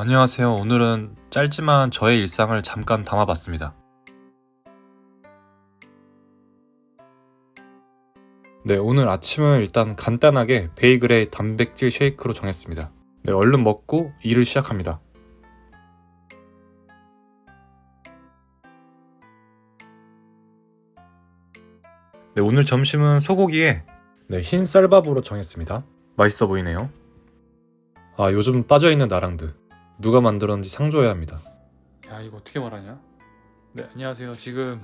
안녕하세요. 오늘은 짧지만 저의 일상을 잠깐 담아봤습니다. 네, 오늘 아침은 일단 간단하게 베이글에 단백질 쉐이크로 정했습니다. 네, 얼른 먹고 일을 시작합니다. 네, 오늘 점심은 소고기에 네, 흰 쌀밥으로 정했습니다. 맛있어 보이네요. 아, 요즘 빠져있는 나랑드. 누가 만들었는지 상조해야 합니다. 야 이거 어떻게 말하냐? 네 안녕하세요. 지금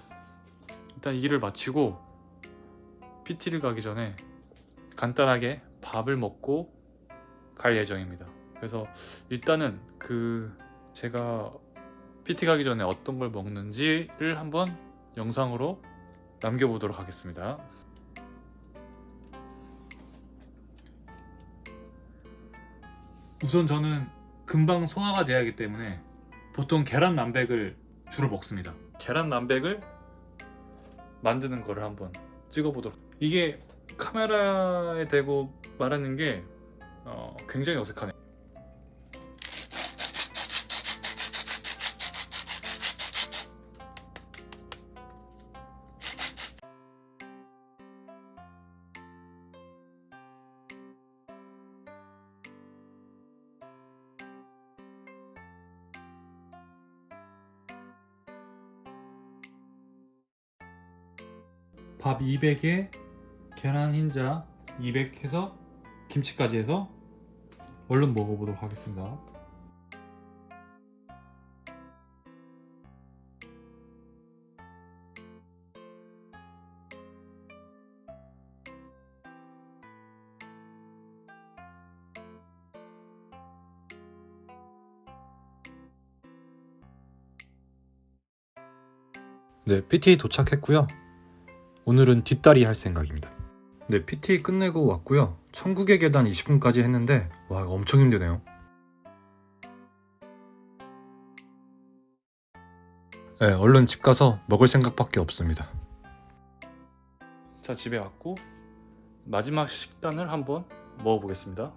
일단 이 일을 마치고 PT를 가기 전에 간단하게 밥을 먹고 갈 예정입니다. 그래서 일단은 그 제가 PT 가기 전에 어떤 걸 먹는지를 한번 영상으로 남겨보도록 하겠습니다. 우선 저는 금방 소화가 돼야 하기 때문에 보통 계란 남백을 주로 먹습니다. 계란 남백을 만드는 거를 한번 찍어보도록. 이게 카메라에 대고 말하는 게 어, 굉장히 어색하네. 밥 200에 계란 흰자 200 해서 김치까지 해서 얼른 먹어보도록 하겠습니다. 네, PT 도착했고요. 오늘은 뒷다리 할 생각입니다. 네, PT 끝내고 왔고요. 천국의 계단 20분까지 했는데 와, 엄청 힘드네요. 네, 얼른 집 가서 먹을 생각밖에 없습니다. 자 집에 왔고 마지막 식단을 한번 먹어보겠습니다.